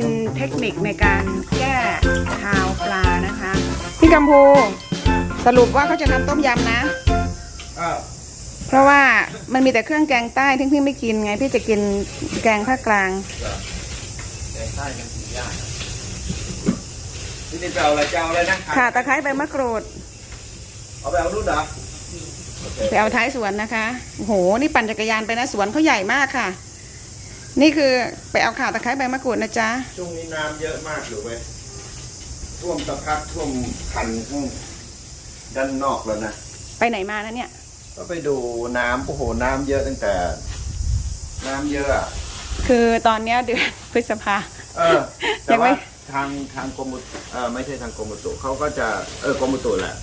นนี้เป็นเทคนิคในการแก้คาวปลานะคะ พี่กัมพูสรุปว่าเขาจะทำต้มยำนะ อ้าวเพราะว่ามันมีแต่เครื่องแกงใต้ที่พี่ไม่กินไง พี่จะกินแกงภาคกลาง แกงใต้กันกินยากที่นี่ไปเอาอะไรจะเอาอะไรนะค่ะตะไคร้ใบมะกรูดเอาไปเอานู่นเหรอโอเคไปเอาท้ายสวนนะคะโอ้โหนี่ปั่นจักรยานไปนะสวนเขาใหญ่มากค่ะ นี่คือไปเอาข่าตะไคร้ใบมะกรูดนะจ๊ะ ช่วงนี้น้ำเยอะมากอยู่เว้ยท่วมตะพักท่วมคันข้างด้านนอกแล้วนะ ไปไหนมานะเนี่ย ก็ไปดูน้ำโอ้โหน้ำเยอะตั้งแต่ น้ำเยอะอะคือตอนเนี้ยเดือนพฤษภา เออ แต่ยังไม่ว่าทางทางกรมอุตุเออไม่ใช่ทางกรมอุตุเขาก็จะเออกรมอุตุแหละ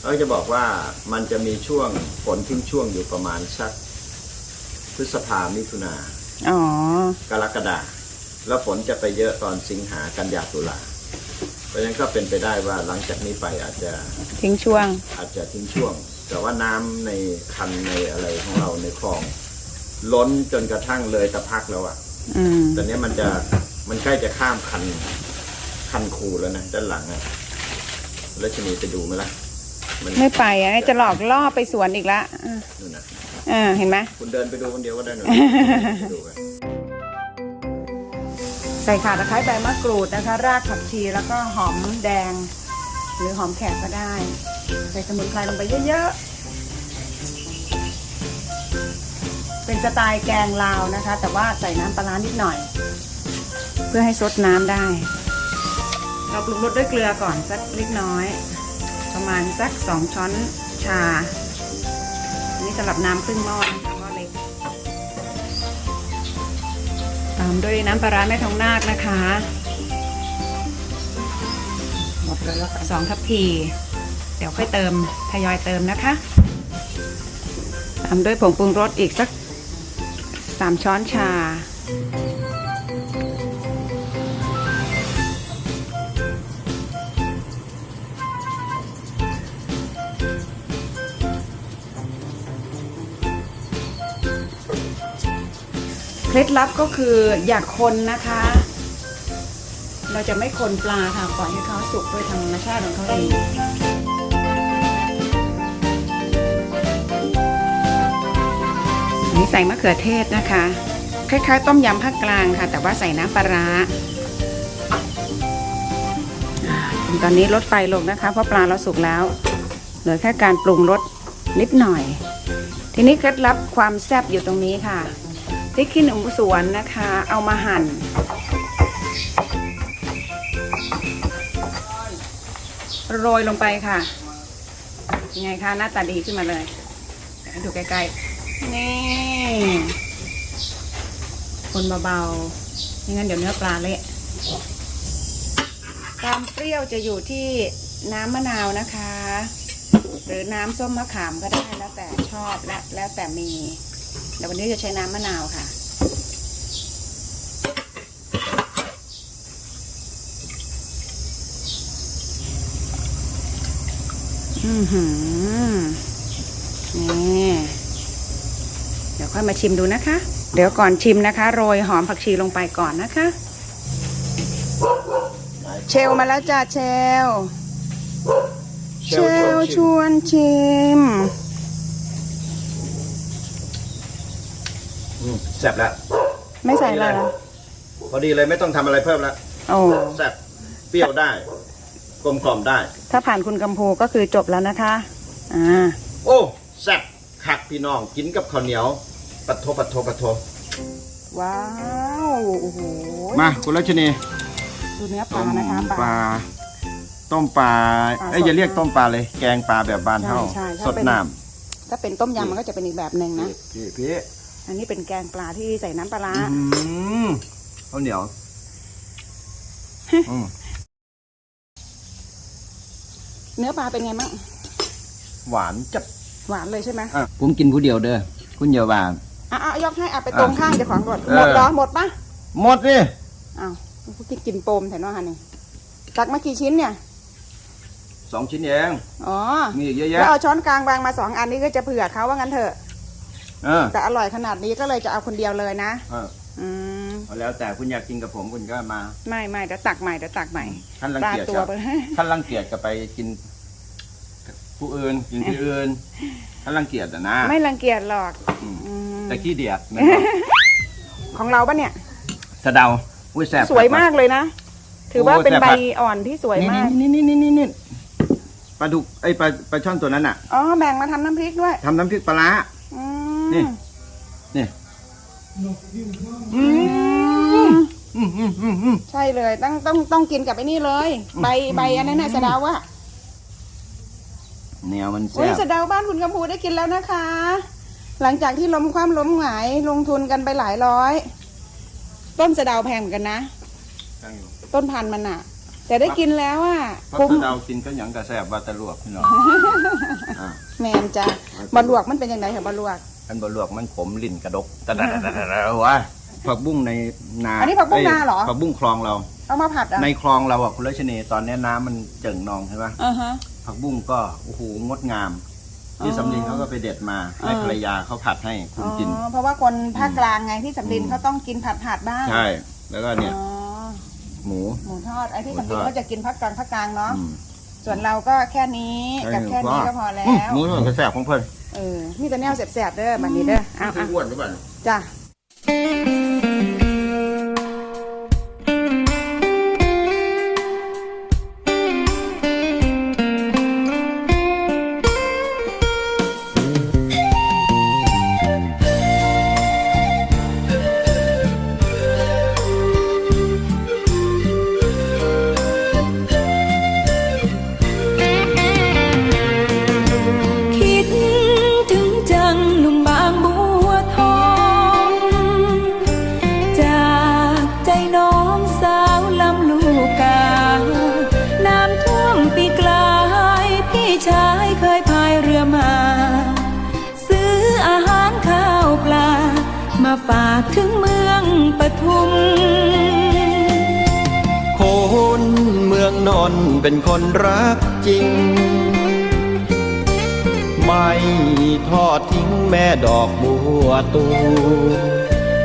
เขาจะบอกว่ามันจะมีช่วงฝนทิ้งช่วงอยู่ประมาณสักพฤษภามิถุนา อ๋อกรกฎาแล้วฝนจะไปเยอะตอนสิงหากันยาตุลาเพราะฉะนั้นก็เป็นไปได้ว่าหลังจากนี้ไปอาจจะทิ้งช่วง อาจจะทิ้งช่วง แต่ว่าน้ำในคันในอะไรของเราในคลอง ล้นจนกระทั่งเลยตะพักแล้วอะอืมตอนนี้มันจะมันใกล้จะข้ามคันคันคูแล้วนะด้านหลังอะแล้วชนีไปดูไหมล่ะมันไม่ไปอะจะหลอกล่อไปสวนอีกละอะนู่นนะ อ่าเห็นไหมคุณเดินไปดูคนเดียวก็ได้หนูไปดูกันใส่ข่าตะไคร้ใบมะกรูดนะคะ รากผักชีแล้วก็หอมแดง หรือหอมแขกก็ได้ ใส่สมุนไพรลงไปเยอะๆ เป็นสไตล์แกงลาวนะคะ แต่ว่าใส่น้ำปลาร้านิดหน่อย เพื่อให้ซดน้ำได้ เราปรุงรสด้วยเกลือก่อนสักเล็กน้อย ประมาณสักสองช้อนชาอันนี้ สำหรับน้ำครึ่งหม้อนะคะหม้อเล็ก ตามด้วยน้ำปลาร้าแม่ทองนาคนะคะหมดเลยแล้วสองทัพพี เดี๋ยวค่อยเติมทยอยเติมนะคะ ตามด้วยผงปรุงรสอีกสักสามช้อนชา ล็ดลับก็คืออย่าคนนะคะ เราจะไม่คนปลาค่ะปล่อยให้เขาสุกโดยธรรมชาติของเขาเองนี้ใส่มะเขือเทศนะคะ คล้ายๆ ต้มยำภาคกลางค่ะ แต่ว่าใส่น้ำปลาร้าอ่าตอนนี้ลดไฟลงนะคะ เพราะปลาเราสุกแล้ว เหลือแค่การปรุงรสนิดหน่อย ทีนี้เคล็ดลับความแซ่บอยู่ตรงนี้ค่ะ พริกขี้หนูสวนนะคะ เอามาหั่น โรยลงไปค่ะยังไงคะหน้าตาดีขึ้นมาเลยดูใกล้ๆ นี่คนเบาๆไม่งั้นเดี๋ยวเนื้อปลาเละความเปรี้ยวจะอยู่ที่น้ำมะนาวนะคะ หรือน้ำส้มมะขามก็ได้แล้วแต่ชอบและแล้วแต่มี แต่วันนี้จะใช้น้ำมะนาวค่ะ อือหือ นี่ เดี๋ยวค่อยมาชิมดูนะคะ เดี๋ยวก่อนชิมนะคะ โรยหอมผักชีลงไปก่อนนะคะ เชลมาแล้วจ้าเชล เชลชวนชิม อืม แซ่บแล้วไม่ใส่อะไรเหรอพอดีเลยไม่ต้องทำอะไรเพิ่มแล้วโอ้แซ่บเปรี้ยวได้ กลมกล่อมได้ ถ้าผ่านคุณกัมพูก็คือจบแล้วนะคะ อ่า โอ้แซ่บคักพี่น้องกินกับข้าวเหนียวปัดโทปัดโทปัดโทว้าวโอ้โหมาคุณรัชนีดูเนื้อปลานะคะปลาต้มปลาปลาเอ้ยสดอย่าเรียกต้มปลาเลย แกงปลาแบบบานเท่าใช่ใช่สดถ้าเป็นน้ถ้าเป็นต้มยำมันก็จะเป็นอีกแบบหนึ่งำนะพี่พี่ อันนี้เป็นแกงปลาที่ใส่น้ำปลาร้าอืมข้าวเหนียวอืมเนื้อปลาเป็นไงบ้างหวานจับหวานเลยใช่ไหมอะผมกินผู้เดียวเด้อคุณอย่าหวานอะอะยกให้อะไปตรงข้างเจ้าของก่อนเออ หมดเหรอหมดปะหมดนี่อ้าวพวกกินกินโปมแถวนั้นฮะนี่ตักมากี่ชิ้นเนี่ย สองชิ้นเอง อ๋อมีอีกเยอะแล้วแยะเอาช้อนกลางวางมาสองอันนี้ก็จะเผื่อเขาว่างั้นเถอะ เออแต่อร่อยขนาดนี้ก็เลยจะเอาคนเดียวเลยนะ เอออืมเอาแล้วแต่คุณอยากกินกับผมคุณก็มาไม่ไม่เดี๋ยวตักใหม่เดี๋ยวตักใหม่ท่านรังตาเกียจตัวกับไป ท่านรังเกียจกับไปกินกับผู้อื่นกินที่อื่นท่านรังเกียจอะนะไม่รังเกียจหรอกอืมอืมแต่ขี้เดียดมันของเราปะเนี่ย สะเดาอุ้ยแสบ สวยมากเลยนะ ถือว่าโอ้เป็นแซ่บใบมาก อ่อนที่สวยนี่มาก นี่นี่นี่นี่นี่ปลาดุกไอยปลาปลาช่อนตัวนั้นอะอ๋อแบ่งมาทำน้ำพริกด้วย ทำน้ำพริกปลาร้าอื นี่มนี่อืมอืมอืมอืมอืมใช่เลยต้องต้องต้องกินกับไอ้นี่เลย ใบใบอันนั้นน่ะสะเดาอะแนวมันโอ้แซ่ยบสะเดาบ้านคุณกำพูได้กินแล้วนะคะ หลังจากที่ล้มคว่ำล้มหงายลงทุนกันไปหลายร้อย ต้นสะเดาแพงเหมือนกันนะ ตั้งอยู่ต้นพันธุ์มันอะแต่ได้กินแล้วอะเพราะคุ้มสะเดากินก็หยังกระแซบว่าแตะลวกพี่น้องอ่า แมนจ้ะบะลวกมันเป็นยังไงคะบะลวก อันบะลวกมันขมลิ่นกระดกตะดะดะดะดะดะวะผักบุ้งในนาอันนี้ผักบุ้งนาเหรอผักบุ้งคลองเรา เอามาผัดอะในคลองเราอะคุณรัชนีตอนนี้น้ำมันเจิ่งนองใช่ปะอ่าฮะ ผักบุ้งก็โอ้โหงดงามที่สำลินเขาก็ไปเด็ดมาให้อ่าภรรยาเขาผัดให้คุณกิน อ๋อเพราะว่าคนภาคกลางไงที่สำลินอืม เขาต้องกินผัดผัดบ้างใช่ แล้วก็เนี่ยอ๋อหมู หมูทอดไอ้ที่สำลินทอด เขาจะกินภาคกลางภาคกลางเนาะอืมส่วนเราก็แค่นี้กับแค่นี้ก็พอแล้มว หมูทอดกระแซบของเพื่อน เออมีแต่แนวแสบๆเด้อบัดนี้เด้อเอาคือเอาอ้วนหรือเปล่าจ้ะ ฝากถึงเมืองปทุม คนเมืองนอนเป็นคนรักจริง ไม่ทอดทิ้งแม่ดอกบัวตู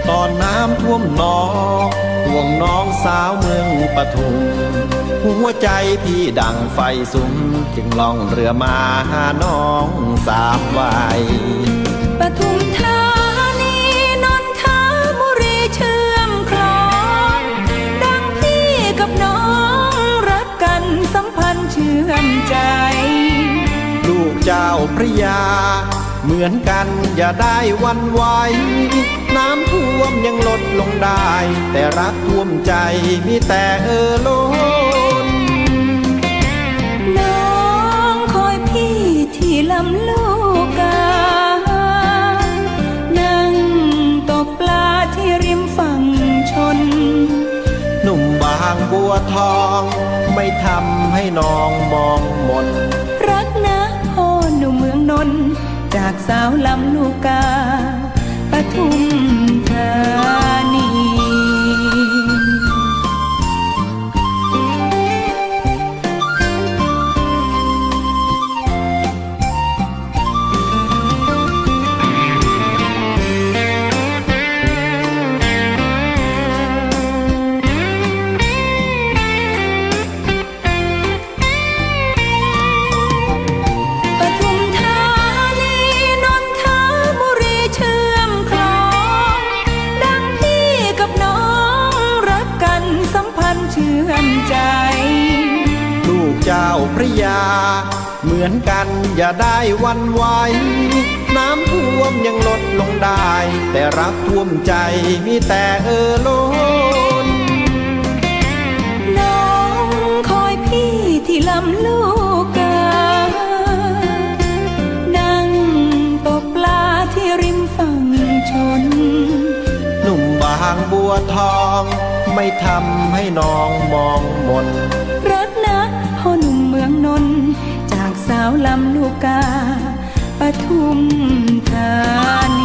ตอนน้ำท่วมนองห่วงน้องสาวเมืองปทุม หัวใจพี่ดังไฟสุม จึงล่องเรือมาหาน้องสามวัย มือนกันอย่าได้หวันไหวน้ำท่วมยังลดลงได้ แต่รักท่วมใจมีแต่เออล้นน้องคอยพี่ที่ลำลูกกา นั่งตกปลาที่ริมฝั่งชน หนุ่มบางบัวทอง ไม่ทำให้น้องมองหมนรักนะพ่อหนุ่มเมืองนนท์ จากสาวลำลูกกาปทุมธานี พระยา เหมือนกันอย่าได้หวันไหวน้ำท่วมยังลดลงได้ แต่รักท่วมใจมีแต่เออล้นน้องคอยพี่ที่ลำลูกกานั่งตกปลาที่ริมฝั่งชน หนุ่มบางบัวทอง ไม่ทำให้น้องมองมนรักนะพ่อหนุ่ม เมืองนนท์จากสาวลำลูกกาปทุมธาน